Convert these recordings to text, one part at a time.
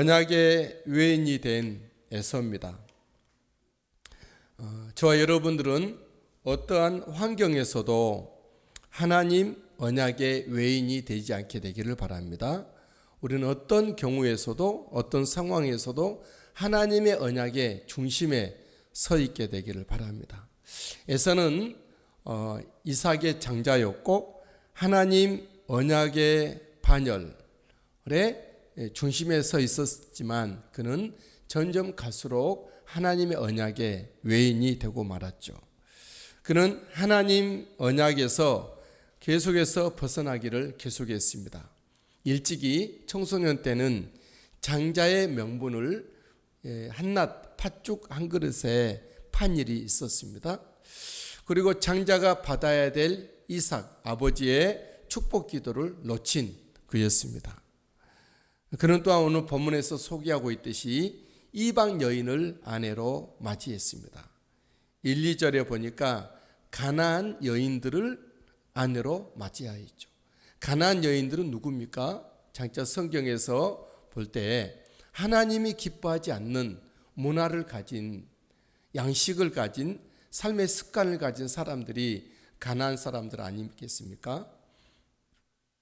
언약의 외인이 된 에서입니다. 어, 저와 여러분들은 어떠한 환경에서도 하나님 언약의 외인이 되지 않게 되기를 바랍니다. 우리는 어떤 경우에서도 어떤 상황에서도 하나님의 언약의 중심에 서 있게 되기를 바랍니다. 에서는 어, 이삭의 장자였고 하나님 언약의 반열의 중심에 서 있었지만 그는 점점 갈수록 하나님의 언약의 외인이 되고 말았죠. 그는 하나님 언약에서 계속해서 벗어나기를 계속했습니다. 일찍이 청소년 때는 장자의 명분을 예, 한낱 팥죽 한 그릇에 판 일이 있었습니다. 그리고 장자가 받아야 될 이삭 아버지의 축복 기도를 놓친 그였습니다. 그는 또한 오늘 본문에서 소개하고 있듯이 이방 여인을 아내로 맞이했습니다. 1, 2절에 보니까 가나안 여인들을 아내로 맞이하였죠. 가나안 여인들은 누굽니까? 장자 성경에서 볼 때 하나님이 기뻐하지 않는 문화를 가진 양식을 가진 삶의 습관을 가진 사람들이 가나안 사람들 아니겠습니까?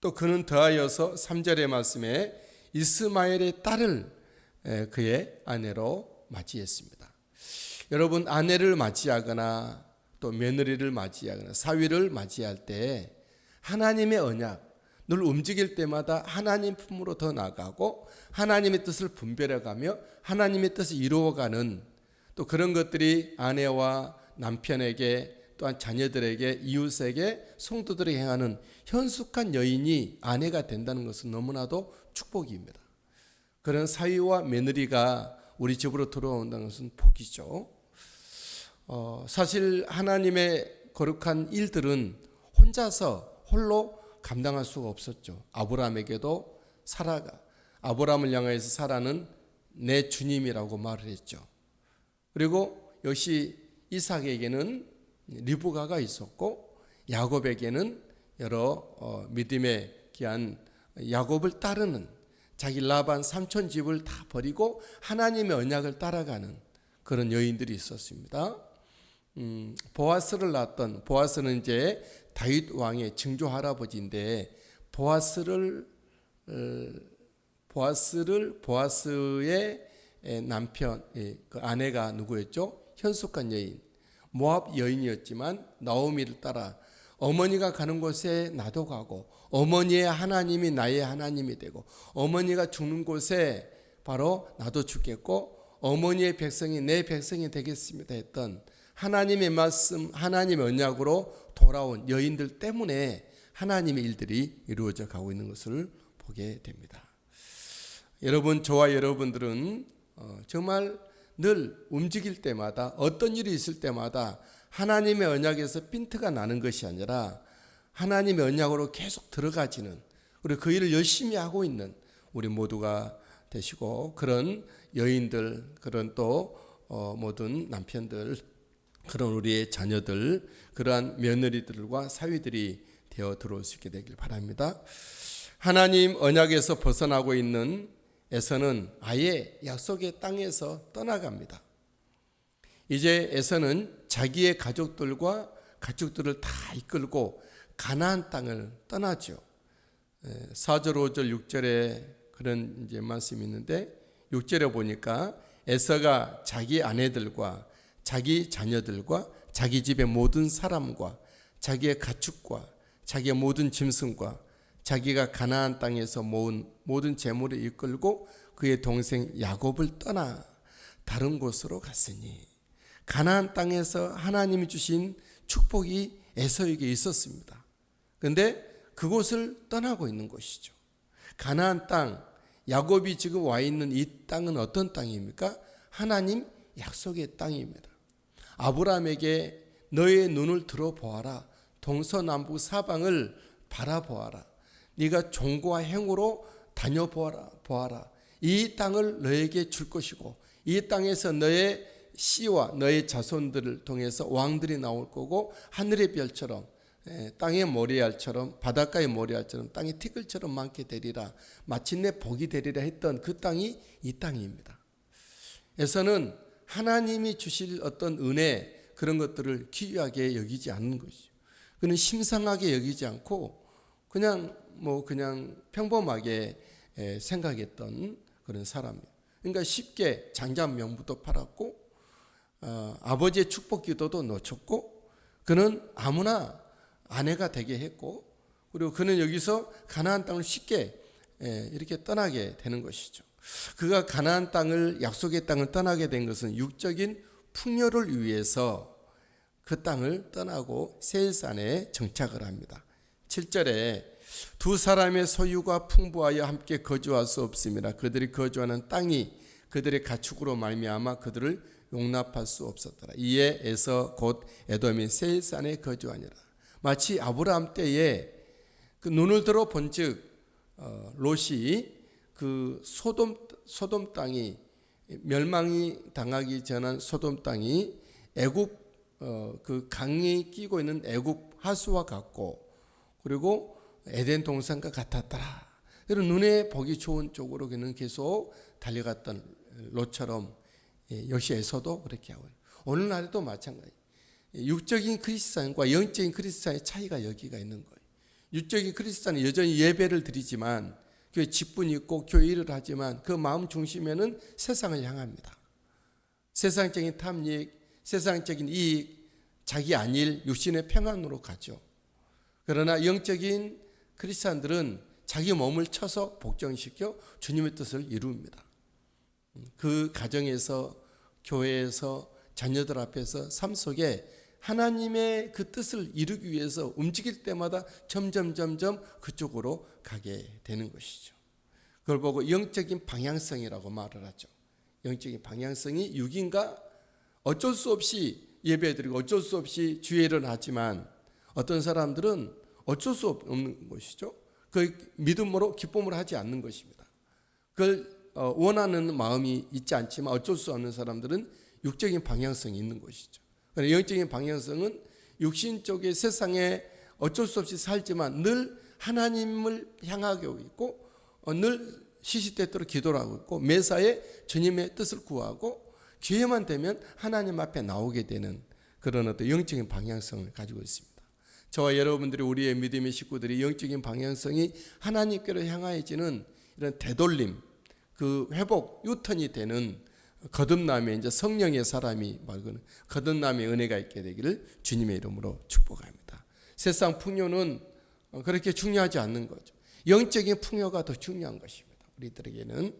또 그는 더하여서 3절의 말씀에 이스마엘의 딸을 그의 아내로 맞이했습니다. 여러분 아내를 맞이하거나 또 며느리를 맞이하거나 사위를 맞이할 때 하나님의 언약 늘 움직일 때마다 하나님 품으로 더 나가고 하나님의 뜻을 분별해가며 하나님의 뜻을 이루어가는 또 그런 것들이 아내와 남편에게 또한 자녀들에게 이웃에게 성도들이 행하는 현숙한 여인이 아내가 된다는 것은 너무나도 축복입니다. 그런 사위와 며느리가 우리 집으로 들어온다는 것은 복이죠. 어, 사실 하나님의 거룩한 일들은 혼자서 홀로 감당할 수가 없었죠. 아브라함에게도 사라가 아브라함을 향하여서 사라는 내 주님이라고 말을 했죠. 그리고 역시 이삭에게는 리브가가 있었고 야곱에게는 여러 어, 믿음의 귀한 야곱을 따르는 자기 라반 삼촌 집을 다 버리고 하나님의 언약을 따라가는 그런 여인들이 있었습니다. 음, 보아스를 낳았던 보아스는 이제 다윗 왕의 증조 할아버지인데 보아스를 어, 보아스를 보아스의 남편 그 아내가 누구였죠? 현숙한 여인 모압 여인이었지만 나오미를 따라 어머니가 가는 곳에 나도 가고 어머니의 하나님이 나의 하나님이 되고 어머니가 죽는 곳에 바로 나도 죽겠고 어머니의 백성이 내 백성이 되겠습니다 했던 하나님의 말씀 하나님의 언약으로 돌아온 여인들 때문에 하나님의 일들이 이루어져 가고 있는 것을 보게 됩니다. 여러분 저와 여러분들은 정말 늘 움직일 때마다 어떤 일이 있을 때마다 하나님의 언약에서 핀트가 나는 것이 아니라 하나님의 언약으로 계속 들어가지는 우리 그 일을 열심히 하고 있는 우리 모두가 되시고 그런 여인들 그런 또 어, 모든 남편들 그런 우리의 자녀들 그러한 며느리들과 사위들이 되어 들어올 수 있게 되길 바랍니다. 하나님 언약에서 벗어나고 있는 에서는 아예 약속의 땅에서 떠나갑니다. 이제 에서는 자기의 가족들과 가족들을 다 이끌고 가나안 땅을 떠나죠. 4절, 5절, 6절에 그런 이제 말씀이 있는데 6절에 보니까 에서가 자기 아내들과 자기 자녀들과 자기 집의 모든 사람과 자기의 가축과 자기의 모든 짐승과 자기가 가나안 땅에서 모은 모든 재물을 이끌고 그의 동생 야곱을 떠나 다른 곳으로 갔으니 가나안 땅에서 하나님이 주신 축복이 에서에게 있었습니다. 근데 그곳을 떠나고 있는 것이죠. 가나안 땅 야곱이 지금 와 있는 이 땅은 어떤 땅입니까? 하나님 약속의 땅입니다. 아브라함에게 너의 눈을 들어 보아라. 동서남북 사방을 바라보아라. 네가 종과 행으로 다녀 보아라. 보아라. 이 땅을 너에게 줄 것이고 이 땅에서 너의 씨와 너의 자손들을 통해서 왕들이 나올 거고 하늘의 별처럼 예, 땅의 모래알처럼 바닷가의 모래알처럼 땅의 티끌처럼 많게 되리라 마침내 복이 되리라 했던 그 땅이 이 땅입니다. 에서는 하나님이 주실 어떤 은혜 그런 것들을 귀하게 여기지 않는 것이죠. 그는 심상하게 여기지 않고 그냥 뭐 그냥 평범하게 에, 생각했던 그런 사람이에요. 그러니까 쉽게 장자 명부도 팔았고 어, 아버지의 축복 기도도 놓쳤고 그는 아무나 아내가 되게 했고 그리고 그는 여기서 가나안 땅을 쉽게 에, 이렇게 떠나게 되는 것이죠. 그가 가나안 땅을 약속의 땅을 떠나게 된 것은 육적인 풍요를 위해서 그 땅을 떠나고 세일산에 정착을 합니다. 7절에 두 사람의 소유가 풍부하여 함께 거주할 수 없습니다. 그들이 거주하는 땅이 그들의 가축으로 말미암아 그들을 용납할 수 없었더라. 이에 에서 곧 에돔이 세일산에 거주하니라. 마치 아브라함 때에 그 눈을 들어 본즉 어, 롯이 그 소돔 소돔 땅이 멸망이 당하기 전한 소돔 땅이 애굽 어, 그 강이 끼고 있는 애굽 하수와 같고 그리고 에덴 동산과 같았더라. 그리고 눈에 보기 좋은 쪽으로 그는 계속 달려갔던 롯처럼 예, 여시에서도 그렇게 하고 오늘날에도 마찬가지. 육적인 크리스찬과 영적인 크리스찬의 차이가 여기가 있는 거예요. 육적인 크리스찬은 여전히 예배를 드리지만 교회 직분이 있고 교회 일을 하지만 그 마음 중심에는 세상을 향합니다. 세상적인 탐닉, 세상적인 이익, 자기 안일, 육신의 평안으로 가죠. 그러나 영적인 크리스찬들은 자기 몸을 쳐서 복종시켜 주님의 뜻을 이룹니다. 그 가정에서 교회에서 자녀들 앞에서 삶 속에 하나님의 그 뜻을 이루기 위해서 움직일 때마다 점점 점점 그쪽으로 가게 되는 것이죠. 그걸 보고 영적인 방향성이라고 말을 하죠. 영적인 방향성이 6인가 어쩔 수 없이 예배드리고 어쩔 수 없이 주의를 하지만 어떤 사람들은 어쩔 수 없는 것이죠. 그 믿음으로 기쁨을 하지 않는 것입니다. 그걸 어, 원하는 마음이 있지 않지만 어쩔 수 없는 사람들은 육적인 방향성이 있는 것이죠. 영적인 방향성은 육신 쪽의 세상에 어쩔 수 없이 살지만 늘 하나님을 향하고 있고 어, 늘 시시때때로 기도를 하고 있고 매사에 주님의 뜻을 구하고 기회만 되면 하나님 앞에 나오게 되는 그런 어떤 영적인 방향성을 가지고 있습니다. 저와 여러분들이 우리의 믿음의 식구들이 영적인 방향성이 하나님께로 향하여지는 이런 되돌림, 그 회복, 유턴이 되는 거듭남의 이제 성령의 사람이 말고는 거듭남의 은혜가 있게 되기를 주님의 이름으로 축복합니다. 세상 풍요는 그렇게 중요하지 않는 거죠. 영적인 풍요가 더 중요한 것입니다. 우리들에게는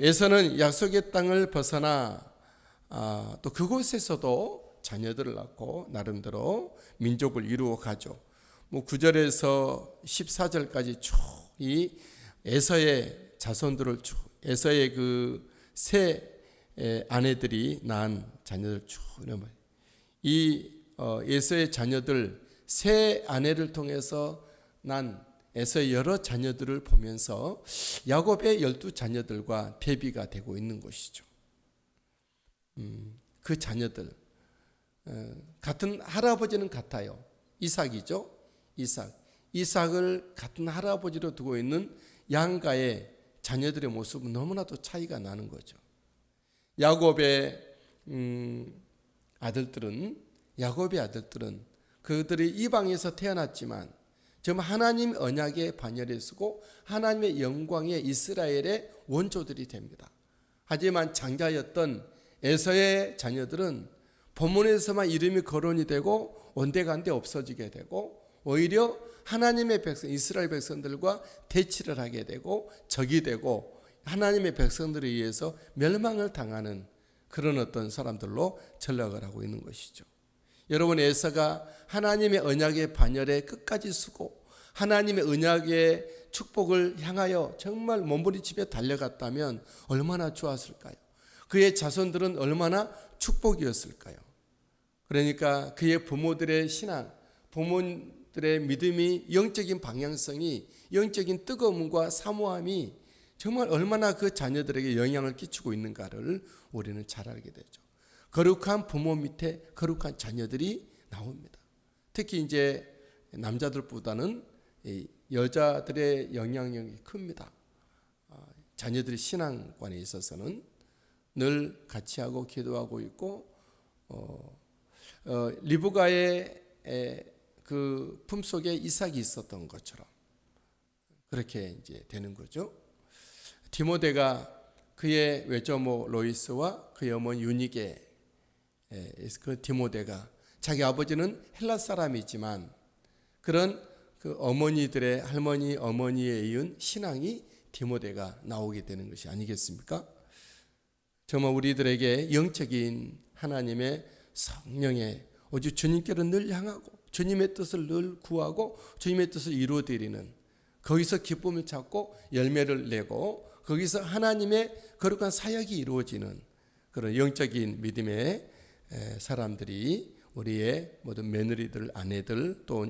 예서는 약속의 땅을 벗어나 아, 또 그곳에서도 자녀들을 낳고 나름대로 민족을 이루어 가죠. 뭐 9절에서 14절까지 쭉 이 에서의 자손들을 쭉 에서의 그 세 아내들이 낳은 자녀들 쭉이 어, 에서의 자녀들 세 아내를 통해서 난 에서의 여러 자녀들을 보면서 야곱의 열두 자녀들과 대비가 되고 있는 것이죠. 음, 그 자녀들 어, 같은 할아버지는 같아요. 이삭이죠. 이삭. 이삭을 같은 할아버지로 두고 있는 양가의 자녀들의 모습은 너무나도 차이가 나는 거죠. 야곱의 음, 아들들은 야곱의 아들들은 그들이 이방에서 태어났지만 정말 하나님 언약의 반열에 서고 하나님의 영광의 이스라엘의 원조들이 됩니다. 하지만 장자였던 에서의 자녀들은 본문에서만 이름이 거론이 되고 온데간데 없어지게 되고 오히려 하나님의 백성 이스라엘 백성들과 대치를 하게 되고 적이 되고 하나님의 백성들에 의해서 멸망을 당하는 그런 어떤 사람들로 전락을 하고 있는 것이죠. 여러분 에서가 하나님의 언약의 반열에 끝까지 쓰고 하나님의 언약의 축복을 향하여 정말 몸부림치며 달려갔다면 얼마나 좋았을까요? 그의 자손들은 얼마나 축복이었을까요? 그러니까 그의 부모들의 신앙, 부모들의 믿음이 영적인 방향성이 영적인 뜨거움과 사모함이 정말 얼마나 그 자녀들에게 영향을 끼치고 있는가를 우리는 잘 알게 되죠. 거룩한 부모 밑에 거룩한 자녀들이 나옵니다. 특히 이제 남자들보다는 여자들의 영향력이 큽니다. 아, 자녀들의 신앙관에 있어서는 늘 같이 하고 기도하고 있고 어, 어, 리브가의 에, 그 품속에 이삭이 있었던 것처럼 그렇게 이제 되는 거죠. 디모데가 그의 외조모 로이스와 그의 어머니 유니게 그 디모데가 자기 아버지는 헬라 사람이지만 그런 그 어머니들의 할머니 어머니에 이은 신앙이 디모데가 나오게 되는 것이 아니겠습니까? 정말 우리들에게 영적인 하나님의 성령의 오직 주님께로 늘 향하고 주님의 뜻을 늘 구하고 주님의 뜻을 이루어드리는 거기서 기쁨을 찾고 열매를 내고 거기서 하나님의 거룩한 사역이 이루어지는 그런 영적인 믿음의 사람들이 우리의 모든 며느리들, 아내들, 또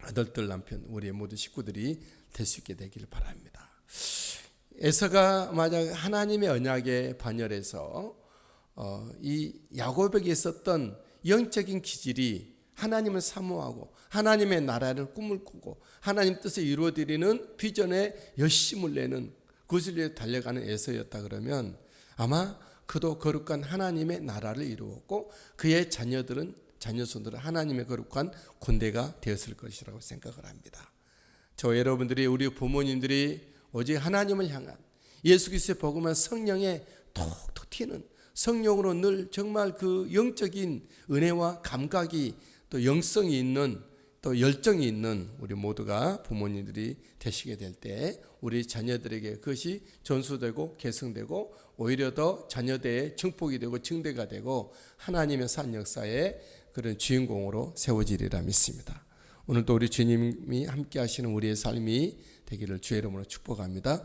아들들, 남편, 우리의 모든 식구들이 될 수 있게 되기를 바랍니다. 에서가 만약 하나님의 언약의 반열에서 어, 이 야곱에게 있었던 영적인 기질이 하나님을 사모하고 하나님의 나라를 꿈을 꾸고 하나님 뜻을 이루어드리는 비전에 열심을 내는 그것을 위해 달려가는 에서였다 그러면 아마 그도 거룩한 하나님의 나라를 이루었고 그의 자녀들은 자녀손들은 하나님의 거룩한 군대가 되었을 것이라고 생각을 합니다. 저 여러분들이 우리 부모님들이 오직 하나님을 향한 예수 그리스도의 복음한 성령의 톡톡 튀는 성령으로 늘 정말 그 영적인 은혜와 감각이 또 영성이 있는 또 열정이 있는 우리 모두가 부모님들이 되시게 될 때 우리 자녀들에게 그것이 전수되고 개성되고 오히려 더 자녀대의 증폭이 되고 증대가 되고 하나님의 산 역사의 그런 주인공으로 세워지리라 믿습니다. 오늘도 우리 주님이 함께 하시는 우리의 삶이 되기를 주의 이름으로 축복합니다.